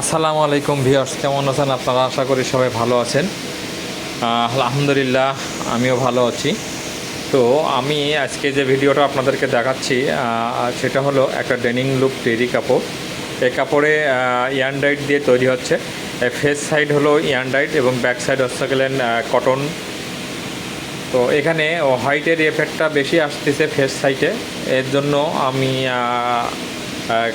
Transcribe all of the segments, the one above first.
আসসালামু আলাইকুম ভিউয়ার্স, কেমন আছেন আপনারা? আশা করি সবাই ভালো আছেন। আলহামদুলিল্লাহ, আমিও ভালো আছি। তো আমি আজকে যে ভিডিওটা আপনাদেরকে দেখাচ্ছি সেটা হলো একটা ডেনিং লুক তৈরি কাপড়। এই কাপড়ে ইয়ানডাইট দিয়ে তৈরি হচ্ছে। ফেস সাইড হলো ইয়ানডাইট এবং ব্যাক সাইড হচ্ছে গেলেন কটন তো এখানে হোয়াইটের এফেক্টটা বেশি আসতেছে ফেস সাইটে এর জন্য আমি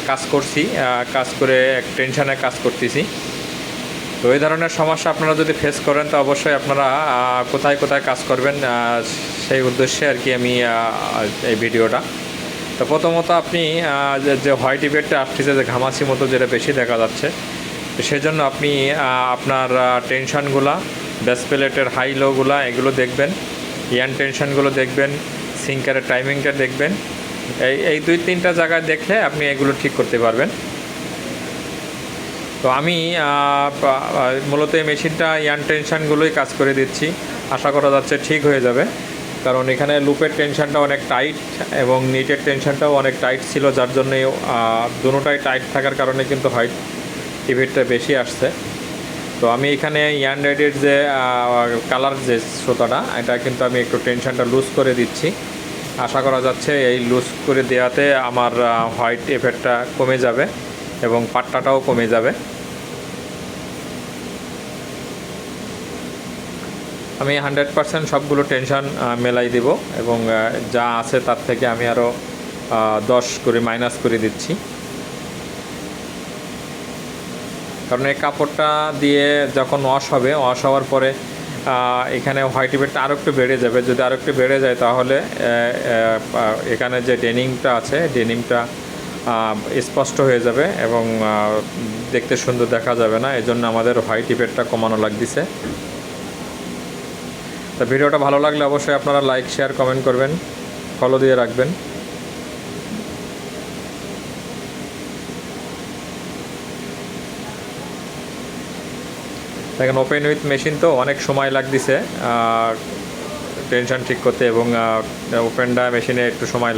কাজ করছি কাজ করে এক টেনশানে কাজ করতেছি। তো এই ধরনের সমস্যা আপনারা যদি ফেস করেন, তো অবশ্যই আপনারা কোথায় কোথায় কাজ করবেন সেই উদ্দেশ্যে আর কি আমি এই ভিডিওটা। তো প্রথমত আপনি যে- হোয়াইট ইফেক্টটা আসতেছে, যে ঘামাচি মতো যেটা বেশি দেখা যাচ্ছে সেজন্য আপনি আপনার টেনশনগুলা বেস প্লেটের হাই লোগুলা এগুলো দেখবেন। ইয়ান টেনশনগুলো দেখবেন সিঙ্কারের টাইমিংটা দেখবেন। এই এই দুই তিনটা জায়গায় দেখলে আপনি এগুলো ঠিক করতে পারবেন। তো আমি মূলত এই মেশিনটা ইয়ান টেনশনগুলোই কাজ করে দিচ্ছি। আশা করা যাচ্ছে ঠিক হয়ে যাবে। কারণ এখানে লুপের টেনশনটা অনেক টাইট এবং নিটের টেনশনটাও অনেক টাইট ছিল, যার জন্যে দুটোটাই টাইট থাকার কারণে কিন্তু হোয়াইট টিভিটা বেশি আসছে। তো আমি এখানে ইয়ান রেডের যে কালার যে সুতাটা এটা কিন্তু আমি একটু টেনশনটা লুজ করে দিচ্ছি। আশা করা যাচ্ছে এই লুজ করে দেওয়াতে আমার হোয়াইট এফেক্টটা কমে যাবে এবং পাট্টাটাও কমে যাবে। আমি হান্ড্রেড পারসেন্ট সবগুলো টেনশন মেলাই দিব এবং যা আছে তার থেকে আমি আরও দশ করে মাইনাস করে দিচ্ছি। কারণ এই কাপড়টা দিয়ে যখন ওয়াশ হবে ওয়াশ হওয়ার পরে এখানে হোয়াইট ইভেটটা আরও একটু বেড়ে যাবে। যদি আরও একটু বেড়ে যায় তাহলে এখানে যে ডেনিংটা আছে ডেনিংটা স্পষ্ট হয়ে যাবে এবং দেখতে সুন্দর দেখা যাবে না। এই জন্য আমাদের হোয়াইট ইফেক্টটা কমানো লাগতেছে। তো ভিডিওটা ভালো লাগলে অবশ্যই আপনারা লাইক শেয়ার কমেন্ট করবেন। ফলো দিয়ে রাখবেন। দেখেন ওপেন উইথ মেশিন তো অনেক সময় লাগতেছে টেনশন ঠিক করতে এবং ওপেনটা মেশিনে একটু সময়